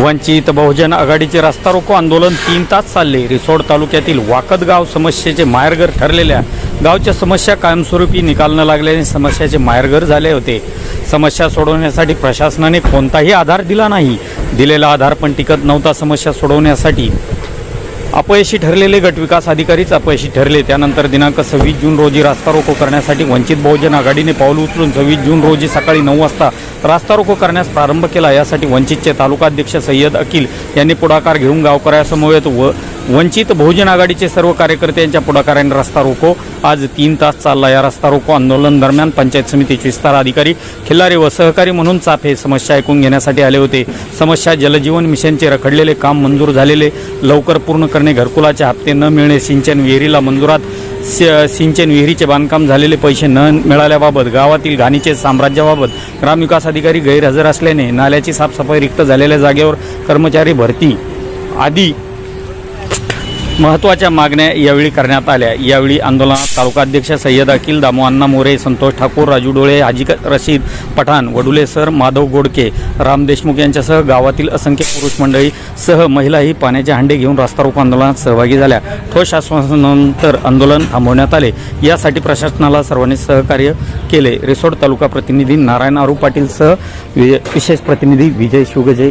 वंचित बहुजन आघाडीचे रस्ता रोको आंदोलन तीन तास चालले. रिसोड तालुक्यातील वाकद गाव समस्येचे माहेरघर ठरलेल्या गावच्या समस्या कायमस्वरूपी निकाल न लागल्याने समस्याचे माहेरघर झाले होते. समस्या सोडवण्यासाठी प्रशासनाने कोणताही आधार दिला नाही. दिलेला आधार पण टिकत नव्हता समस्या सोडवण्यासाठी. अपयशी ठरलेले गटविकास अधिकारीच अपयशी ठरले. त्यानंतर दिनांक सव्वीस जून रोजी रास्ता रोको करण्यासाठी वंचित बहुजन आघाडीने पाऊल उचलून सव्वीस जून रोजी सकाळी नऊ वाजता रास्ता रोको करण्यास प्रारंभ केला. यासाठी वंचितचे तालुकाध्यक्ष सय्यद अकिल यांनी पुढाकार घेऊन गावकऱ्यासमवेत व वंचित बहुजन आघाडीचे सर्व कार्यकर्ते यांच्या पुढाकाराने रस्ता रोको. आज तीन तास चालला. या रस्ता रोको आंदोलन दरम्यान पंचायत समितीचे विस्तार अधिकारी खिल्लारे व सहकारी म्हणून चाफे समस्या ऐकून घेण्यासाठी आले होते. समस्या जलजीवन मिशनचे रखडलेले काम मंजूर झालेले लवकर पूर्ण करणे घरकुलाचे हप्ते न मिळणे सिंचन विहिरीला मंजुरात सिंचन विहिरीचे बांधकाम झालेले पैसे न मिळाल्याबाबत गावातील घाणीचे साम्राज्याबाबत ग्रामविकास अधिकारी गैरहजर असल्याने नाल्याची साफसफाई रिक्त झालेल्या जागेवर कर्मचारी भरती आदी महत्त्वाच्या मागण्या यावेळी करण्यात आल्या. यावेळी आंदोलनात तालुकाध्यक्ष सय्यद अखिल दामोअण्णा मोरे संतोष ठाकूर राजू डोळे हाजी रशीद पठाण वडुले सर माधव गोडके राम देशमुख यांच्यासह गावातील असंख्य पुरुष मंडळी सह महिलाही पाण्याचे हांडे घेऊन रास्ता रोको आंदोलनात सहभागी झाल्या. ठोस आश्वासनानंतर आंदोलन थांबवण्यात आले. यासाठी प्रशासनाला सर्वांनी सहकार्य केले. रिसोड तालुका प्रतिनिधी नारायण आरू पाटील सह वि- विशेष प्रतिनिधी विजय शिवगजे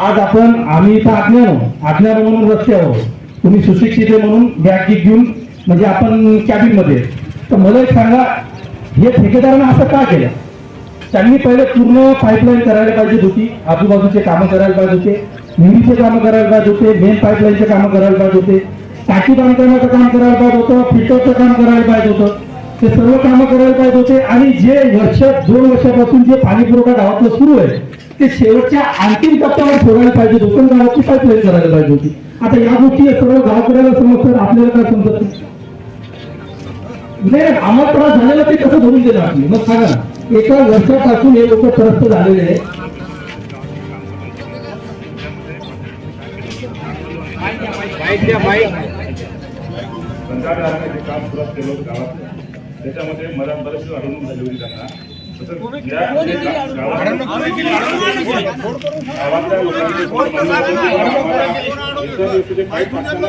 आज आपण आम्ही इथं अज्ञानो आज्ञान म्हणून रस्त्यावर तुम्ही सुशिक्षित आहे म्हणून बॅग घेऊन म्हणजे आपण कॅबिनमध्ये तर मला एक सांगा हे ठेकेदारानं असं का केलं? त्यांनी पहिले पूर्ण पाईपलाईन करायला पाहिजे होती. आजूबाजूचे कामं करायला पाहिजे होते. विहिरीचे कामं करायला पाहिजे होते. मेन पाईपलाईनचे कामं करायला पाहिजे होते. टाकी बांधकामाचं काम करायला पाहिजे होतं. फिल्टरचं काम करायला पाहिजे होतं. ते सर्व कामं करायला पाहिजे होते. आणि जे वर्ष दोन वर्षापासून जे पाणी पुरवठा गावातलं सुरू आहे ते शेवटच्या अंतिम टप्प्यावर सोडायला पाहिजे. होतं आणि गावाची पाईपलाईन करायला पाहिजे होती. आता या गोष्टी सर्व गावकऱ्याला समजतात. आपल्याला काय समजत नाही? आम्हाला त्रास झालेला ते कसं धरून देणार आपली? मग सांगा ना. एका वर्षापासून हे लोक त्रस्त झालेले आहे काम सुरुवात केलं गावात त्याच्यामध्ये मला बरेचसे अडवणूक झाली होती त्यांना गावातल्या लोकांचे.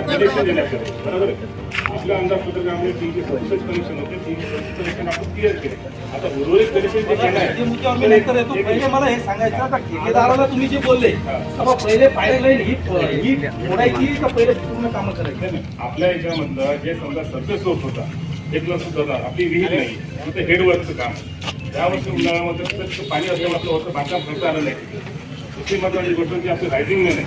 बरोबर आपल्या अंदाजपत्रकामध्ये तीनशे सदुसष्ट कनेक्शन होते तीनशे सदुसष्ट कनेक्शन आपण क्लिअर केले आता उर्वरित कनेक्शन जे केलं जे आहे मुद्द्यावर मी नंतर येतो पहिले मला हे सांगायचं का ठेकेदाराला तुम्ही जे बोलले का बा पहिले पाईपलाईन ही ही का पहिले पूर्ण कामं करायची नाही, नाही. आपल्या याच्यामधलं जे समजा सरफेस सोर्स होता एक सुद्धा आपली विहीर नाही. फक्त हेडवर्कचं काम. यावर्षी उन्हाळ्यामध्ये सुद्धा पाणी असल्यामुळे आपलं बांधकाम करता आलं नाही. दुसरी महत्वाची गोष्ट जी आपली रायझिंग नाही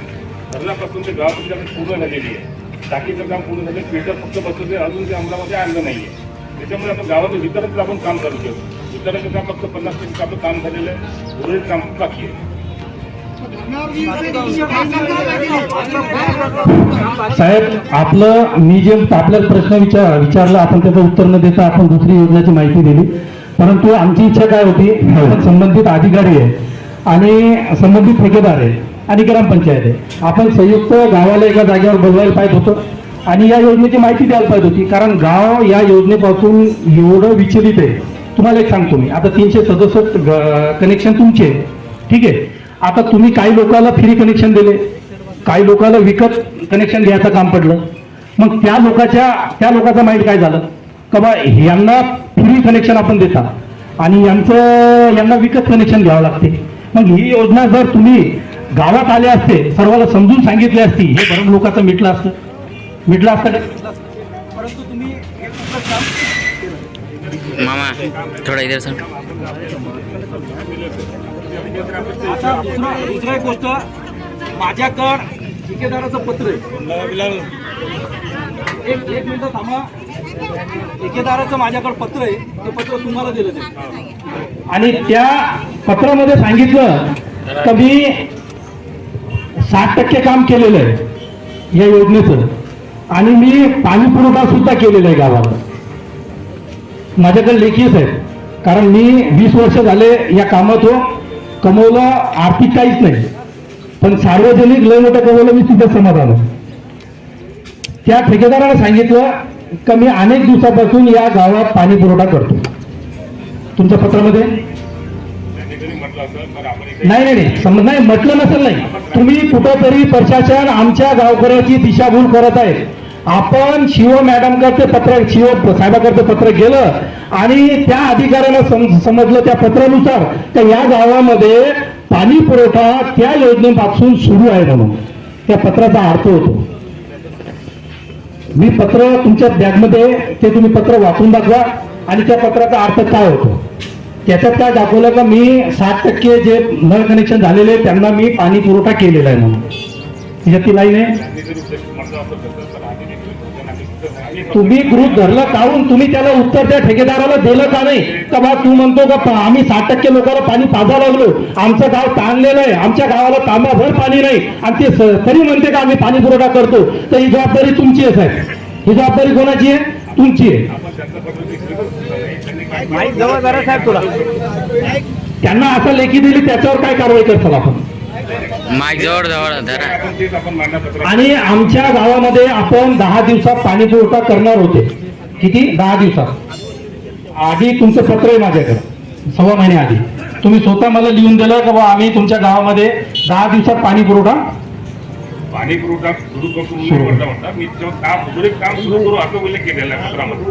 धरणापासून ते गावामध्ये आपली पूर्ण झालेली आहे. टाकीचं काम पूर्ण झालं फिल्टर फक्त बसलं ते अजून ते अंमलामध्ये आणलं नाही आहे त्याच्यामुळे आपण गावाचं वितरणाचं आपण काम चालू केलं वितरणाचं काम फक्त पन्नास टक्के आपलं काम झालेलं आहे. उर्वरित काम बाकी आहे. साहेब आपलं मी जे आपल्याला प्रश्न विचार विचारला आपण त्याचं उत्तर न देता आपण दुसरी योजनेची माहिती दिली. परंतु आमची इच्छा काय होती? आपण संबंधित अधिकारी आहे आणि संबंधित ठेकेदार आहे आणि ग्रामपंचायत आहे. आपण संयुक्त गावाला एका जागेवर बोलवायला पाहिजे होतं आणि या योजनेची माहिती द्यायला पाहिजे होती. कारण गाव या योजनेपासून एवढं विचलित आहे. तुम्हाला एक सांगतो मी. आता तीनशे सदुसष्ट कनेक्शन तुमचे. ठीक आहे? आता तुम्ही काही लोकांना फ्री कनेक्शन दिले. काही लोकांना विकत कनेक्शन घ्यायचं काम पडलं. मग त्या लोकाच्या त्या लोकाचं माहीत काय झालं? का बा यांना फ्री कनेक्शन आपण देता. आणि यांचं यांना विकत कनेक्शन घ्यावं लागते. मग ही योजना जर तुम्ही गावात आले असते सर्वांना समजून सांगितली असती हे बरं लोकांचं मिटलं असतं. मिटलं असतं का? परंतु तुम्ही मामा थोड़ा इधर सांग. आता दुसरा दुसरा एक गोष्ट माझ्याकड ठेकेदाराचं पत्र आहे. एक एक मिनिट थांबा. ठेकेदाराचं माझ्याकडे पत्र आहे. ते पत्र तुम्हाला दिलं ते आणि त्या पत्रामध्ये सांगितलं तर मी साठ टक्के काम केलेलं आहे या योजनेचं. आणि मी पाणी पुरवठा सुद्धा केलेला आहे गावाला. माझ्याकडे लेखीच आहे कारण मी वीस वर्ष झाले या कामात हो कमवलं आर्थिक काहीच नाही. पण सार्वजनिक लय मोठं कमवलं मी तिथं समाधान त्या ठेकेदाराला सांगितलं का मी अनेक दिवसापासून या गावात पाणी पुरवठा करतो. तुमच्या पत्रामध्ये? नाही नाही नाही. नाही म्हटलं नसेल नाही. तुम्ही कुठंतरी प्रशासन आमच्या गावकऱ्याची दिशाभूल करत आहे. आपण शिव मॅडमकडचं पत्र शिव साहेबाकडचं पत्र गेलं आणि त्या अधिकाऱ्याला सम- समजलं त्या पत्रानुसार तर या गावामध्ये पाणी पुरवठा त्या योजनेपासून सुरू आहे म्हणून. त्या पत्राचा अर्थ होतो. मी पत्र तुमच्या बॅगमध्ये ते तुम्ही पत्र वाचून दाखवा आणि त्या पत्राचा अर्थ काय होतो? त्याच्यात काय दाखवलं का मी सात टक्के जे नळ कनेक्शन झालेले त्यांना मी पाणी पुरवठा केलेला आहे म्हणून. त्याच्यात ती लाईन आहे. तुम्ही गृह धरलं काढून तुम्ही त्याला उत्तर त्या ठेकेदाराला दिलं का नाही? का बा तू म्हणतो का आम्ही साठ टक्के लोकांना पाणी पाजा लागलो. आमचं गाव ताणलेलं आहे. आमच्या गावाला तांबाभर पाणी नाही. आणि ते तरी म्हणते का आम्ही पाणी पुरवठा करतो. तर ही जबाबदारी तुमची आहे साहेब. ही जबाबदारी कोणाची आहे? तुमची आहे. तुला. त्यांना असं लेखी दिली त्याच्यावर काय कारवाई करताल आपण? माईक जवळ जवळ धरा. आणि आमच्या गावामध्ये आपण दहा दिवसात पाणी पुरवठा करणार होते. किती? दहा दिवसात. आधी तुमचं पत्र आहे माझ्याकडे. सव्वा महिने आधी. तुम्ही स्वतः मला लिहून दिलं का बा आम्ही तुमच्या गावामध्ये दहा दिवसात पाणी पुरवठा पाणी पुरवठा सुरू म्हटलं म्हणतात मी काम सुरू काम सुरू करू असं उल्लेख केलेला आहे पत्रामध्ये.